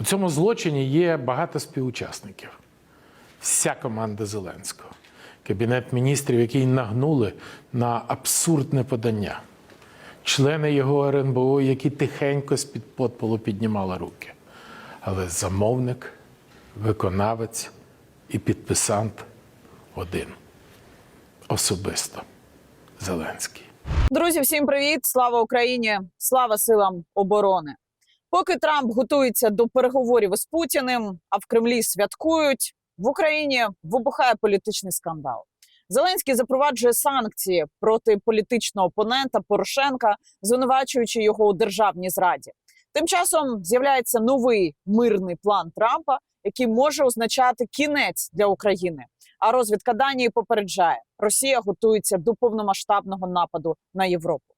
У цьому злочині є багато співучасників. Вся команда Зеленського, кабінет міністрів, який нагнули на абсурдне подання, члени його РНБО, які тихенько з-під подполу піднімали руки. Але замовник, виконавець і підписант один особисто Зеленський. Друзі, всім привіт! Слава Україні! Слава силам оборони! Поки Трамп готується до переговорів із Путіним, а в Кремлі святкують, в Україні вибухає політичний скандал. Зеленський запроваджує санкції проти політичного опонента Порошенка, звинувачуючи його у державній зраді. Тим часом з'являється новий мирний план Трампа, який може означати кінець для України. А розвідка Данії попереджає, Росія готується до повномасштабного нападу на Європу.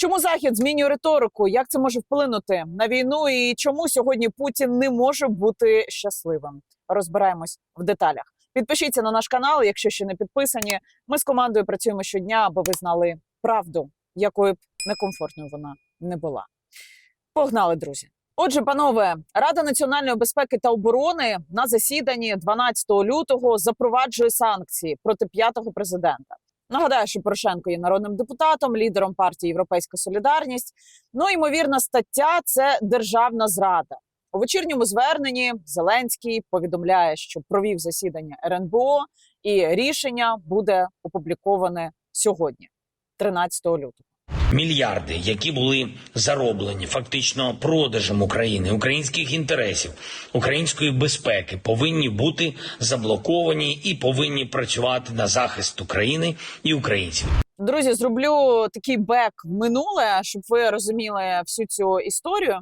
Чому Захід змінює риторику? Як це може вплинути на війну? І чому сьогодні Путін не може бути щасливим? Розбираємось в деталях. Підпишіться на наш канал, якщо ще не підписані. Ми з командою працюємо щодня, аби ви знали правду, якою б некомфортною вона не була. Погнали, друзі. Отже, панове, Рада національної безпеки та оборони на засіданні 12 лютого запроваджує санкції проти п'ятого президента. Нагадаю, що Порошенко є народним депутатом, лідером партії Європейська Солідарність. Ну ймовірна стаття це державна зрада. У вечірньому зверненні Зеленський повідомляє, що провів засідання РНБО, і рішення буде опубліковане сьогодні, 13 лютого. Мільярди, які були зароблені фактично продажем України, українських інтересів, української безпеки, повинні бути заблоковані і повинні працювати на захист України і українців. Друзі, зроблю такий бек в минуле, щоб ви розуміли всю цю історію.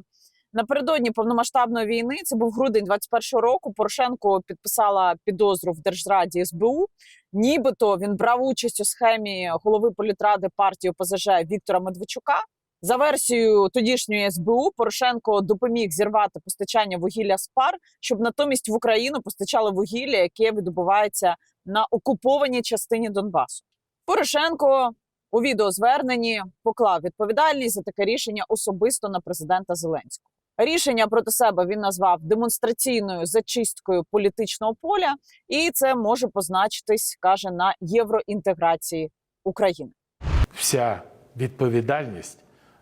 Напередодні повномасштабної війни, це був грудень 21-го року. Порошенко підписала підозру в держзраді СБУ. Нібито він брав участь у схемі голови політради партії ОПЗЖ Віктора Медведчука. За версією тодішньої СБУ, Порошенко допоміг зірвати постачання вугілля з пар, щоб натомість в Україну постачали вугілля, яке видобувається на окупованій частині Донбасу. Порошенко у відеозверненні поклав відповідальність за таке рішення особисто на президента Зеленського. Рішення проти себе він назвав демонстраційною зачисткою політичного поля, і це може позначитись, каже, на євроінтеграції України. Вся відповідальність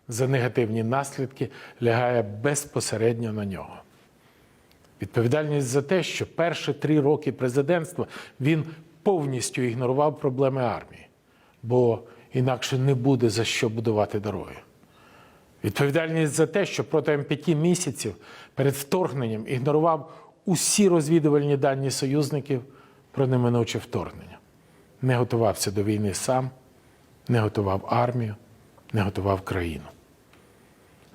за негативні наслідки лягає безпосередньо на нього. Відповідальність за те, що перші три роки президентства він повністю ігнорував проблеми армії, бо інакше не буде за що будувати дороги. Відповідальність за те, що протягом п'яти місяців перед вторгненням ігнорував усі розвідувальні дані союзників про неминуче вторгнення. Не готувався до війни сам, не готував армію, не готував країну.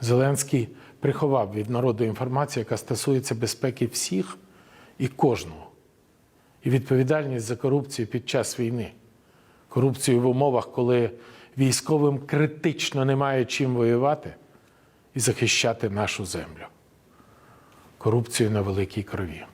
Зеленський приховав від народу інформацію, яка стосується безпеки всіх і кожного. І відповідальність за корупцію під час війни. Корупцію в умовах, коли військовим критично немає чим воювати і захищати нашу землю. Корупцію на великій крові.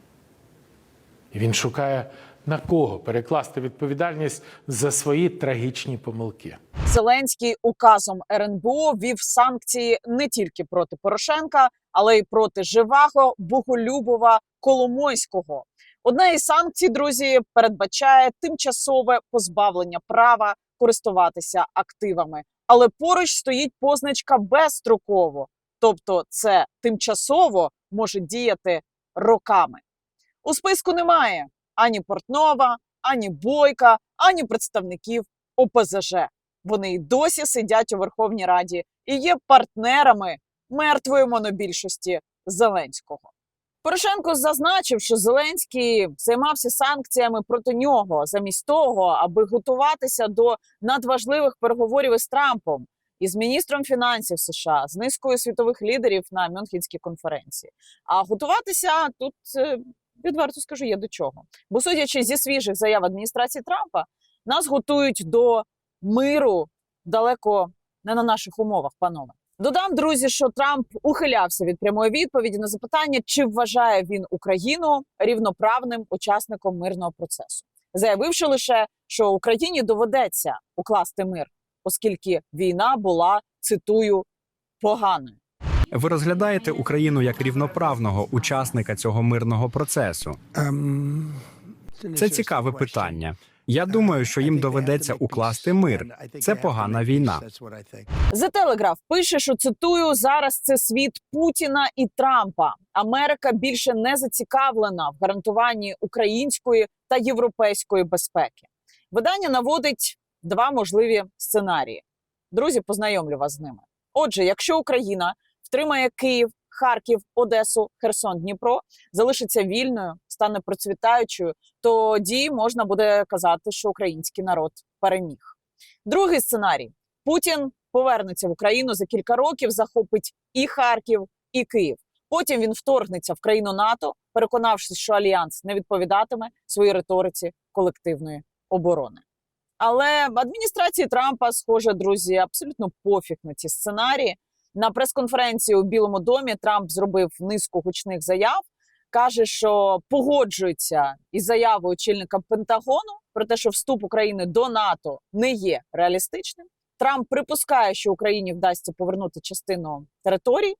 І він шукає на кого перекласти відповідальність за свої трагічні помилки. Зеленський указом РНБО вів санкції не тільки проти Порошенка, але й проти Живаго, Боголюбова, Коломойського. Одна із санкцій, друзі, передбачає тимчасове позбавлення права користуватися активами, але поруч стоїть позначка безстроково, тобто це тимчасово може діяти роками. У списку немає ані Портнова, ані Бойка, ані представників ОПЗЖ. Вони й досі сидять у Верховній Раді і є партнерами мертвої монобільшості Зеленського. Порошенко зазначив, що Зеленський займався санкціями проти нього замість того, аби готуватися до надважливих переговорів із Трампом із міністром фінансів США з низкою світових лідерів на Мюнхенській конференції. А готуватися тут е, відверто скажу є до чого. Бо судячи зі свіжих заяв адміністрації Трампа, нас готують до миру далеко не на наших умовах, панове. Додам, друзі, що Трамп ухилявся від прямої відповіді на запитання, чи вважає він Україну рівноправним учасником мирного процесу, заявивши лише, що Україні доведеться укласти мир, оскільки війна була цитую поганою. Ви розглядаєте Україну як рівноправного учасника цього мирного процесу? Це цікаве питання. Я думаю, що їм доведеться укласти мир. Це погана війна. The Telegraph пише, що цитую зараз це світ Путіна і Трампа. Америка більше не зацікавлена в гарантуванні української та європейської безпеки. Видання наводить два можливі сценарії. Друзі, познайомлю вас з ними. Отже, якщо Україна втримає Київ, Харків, Одесу, Херсон, Дніпро, залишиться вільною, стане процвітаючою, тоді можна буде казати, що український народ переміг. Другий сценарій: Путін повернеться в Україну за кілька років, захопить і Харків, і Київ. Потім він вторгнеться в країну НАТО, переконавшись, що альянс не відповідатиме своїй риториці колективної оборони. Але адміністрації Трампа, схоже, друзі, абсолютно пофіг на ці сценарії. На прес-конференції у Білому домі Трамп зробив низку гучних заяв. каже, що погоджується із заявою очільника Пентагону про те, що вступ України до НАТО не є реалістичним. Трамп припускає, що Україні вдасться повернути частину територій.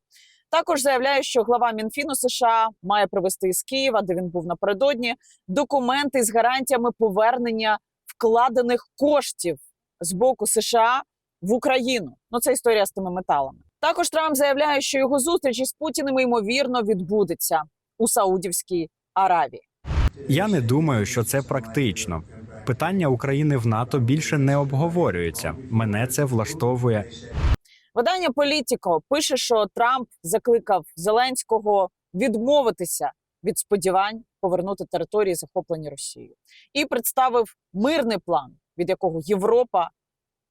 Також заявляє, що глава Мінфіну США має привезти із Києва, де він був напередодні, документи з гарантіями повернення вкладених коштів з боку США в Україну. Ну це історія з тими металами. Також Трамп заявляє, що його зустріч із Путіним ймовірно відбудеться у Саудівській Аравії. Я не думаю, що це практично. Питання України в НАТО більше не обговорюється. Мене це влаштовує. Видання Політіко пише, що Трамп закликав Зеленського відмовитися від сподівань повернути території, захоплені Росією, і представив мирний план, від якого Європа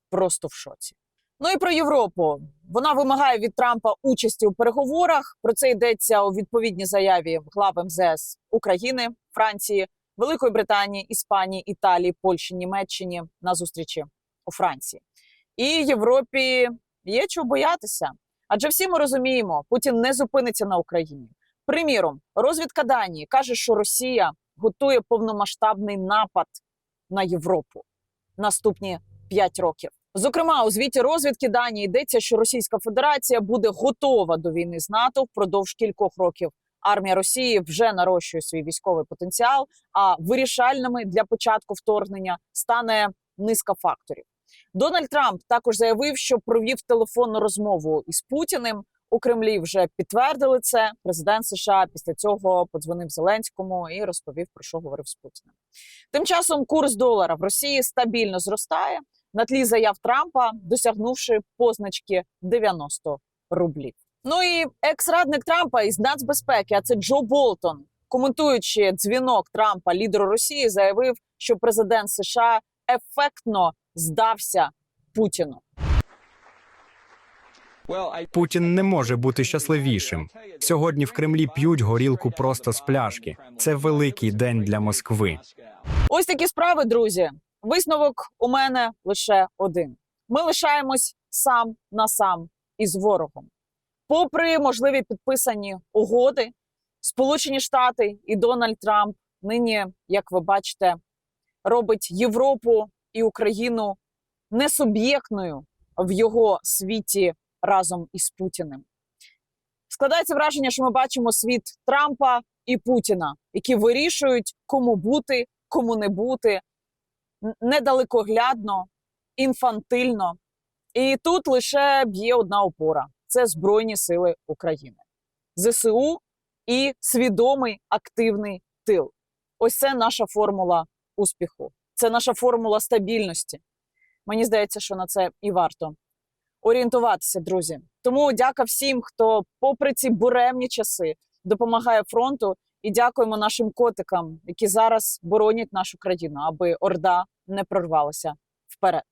просто в шоці. Ну і про Європу вона вимагає від Трампа участі у переговорах. Про це йдеться у відповідній заяві глав МЗС України, Франції, Великої Британії, Іспанії, Італії, Польщі, Німеччині на зустрічі у Франції. І Європі є чого боятися. Адже всі ми розуміємо, Путін не зупиниться на Україні. Приміром, розвідка Данії каже, що Росія готує повномасштабний напад на Європу наступні 5 років. Зокрема, у звіті розвідки Данії йдеться, що Російська Федерація буде готова до війни з НАТО впродовж кількох років. Армія Росії вже нарощує свій військовий потенціал. А вирішальними для початку вторгнення стане низка факторів. Дональд Трамп також заявив, що провів телефонну розмову із Путіним. У Кремлі вже підтвердили це. Президент США після цього подзвонив Зеленському і розповів про що говорив з Путіним. Тим часом курс долара в Росії стабільно зростає на тлі заяв Трампа, досягнувши позначки 90 рублів. Ну і екс-радник Трампа із нацбезпеки, а це Джо Болтон, коментуючи дзвінок Трампа лідеру Росії, заявив, що президент США ефектно здався Путіну. Путін не може бути щасливішим. Сьогодні в Кремлі п'ють горілку просто з пляшки. Це великий день для Москви. Ось такі справи, друзі. Висновок у мене лише один: ми лишаємось сам на сам із ворогом. Попри можливі підписані угоди, Сполучені Штати і Дональд Трамп нині, як ви бачите, робить Європу і Україну несуб'єктною в його світі разом із Путіним. Складається враження, що ми бачимо світ Трампа і Путіна, які вирішують, кому бути, кому не бути, недалекоглядно, інфантильно. І тут лише б'є одна опора: це Збройні Сили України, ЗСУ і свідомий активний тил. Ось це наша формула успіху. Це наша формула стабільності. Мені здається, що на це і варто орієнтуватися, друзі. Тому дяка всім, хто, попри ці буремні часи, допомагає фронту, і дякуємо нашим котикам, які зараз боронять нашу країну, аби орда не прорвалася вперед.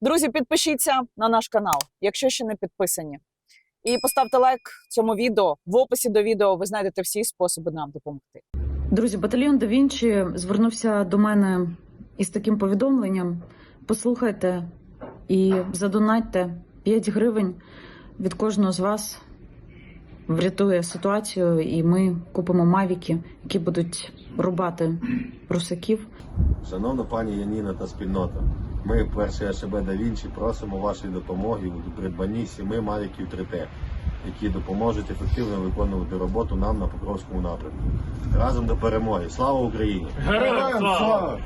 Друзі, підпишіться на наш канал, якщо ще не підписані. І поставте лайк цьому відео. В описі до відео ви знайдете всі способи нам допомогти. Друзі, батальйон Да Вінчі звернувся до мене із таким повідомленням: послухайте і задонатьте 5 гривень від кожного з вас врятує ситуацію, і ми купимо мавіки, які будуть рубати русаків. Шановна пані Яніна та спільнота, ми, перший АШБ да Вінчі, просимо вашої допомоги у придбанні сіми мавіків 3Т. які допоможуть ефективно виконувати роботу нам на Покровському напрямку. Разом до перемоги. Слава Україні! Героям слава!